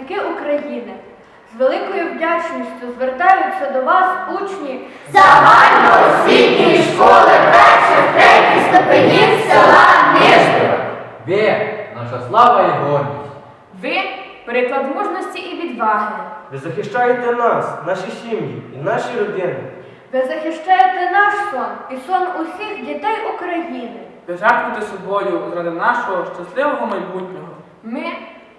захисники України. З великою вдячністю звертаються до вас учні Загальноосвітньої школи перших третіх ступенів села Нижнього. Ви наша слава і гордість. Ви приклад мужності і відваги. Ви захищаєте нас, наші сім'ї і наші родини. Ви захищаєте наш сон і сон усіх дітей України. Ви жертвуєте собою заради нашого щасливого майбутнього. Ми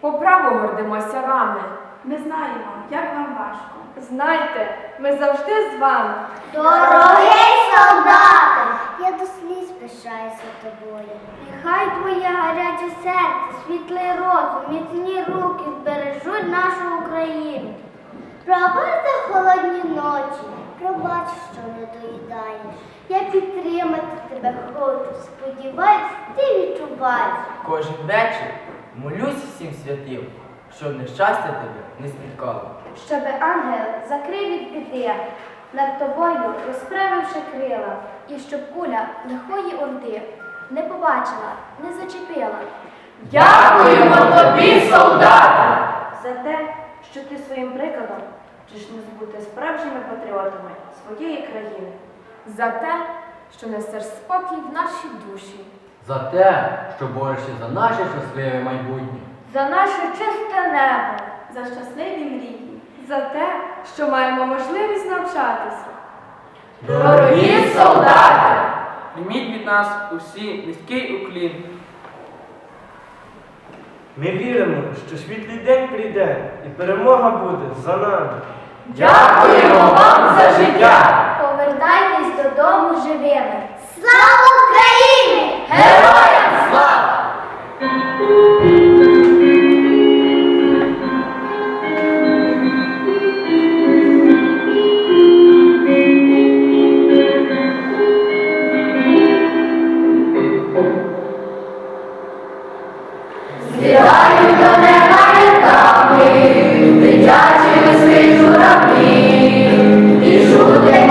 по праву гордимося вами. Ми знаємо, як вам важко. Знайте, ми завжди з вами. Дорогий солдате, я до сліз пишаюся тобою. Нехай твоє гаряче серце, світлий розум, міцні руки збережуть нашу Україну. Пробачте холодні ночі, пробач, що не доїдаєш. Я підтримати тебе хочу, сподіваюсь, ти відчуваєш. Кожен вечір молюсь всім святим, щоб нещастя тебе не спіткало. Щоби ангел закрив від біди, над тобою розправивши крила, і щоб куля лихої орди не побачила, не зачепила. Дякуємо тобі, солдати! За те, що ти своїм прикладом вчиш нас бути справжніми патріотами своєї країни. За те, що несеш спокій в наші душі. За те, що борешся за наше щасливе майбутнє. За наше чисте небо. За щасливі мрії. За те, що маємо можливість навчатися. Дорогі солдати! Прийміть від нас усі низький уклін. Ми віримо, що світлий день прийде і перемога буде за нами. Дякуємо вам за життя! Повертайтесь додому живими. Слава Україні! Героям до неба літами, дитячі лиси журавлі, і жути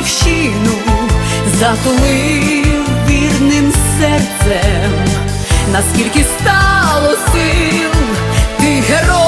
батьківщину затулив вірним серцем, наскільки стало сил, ти герой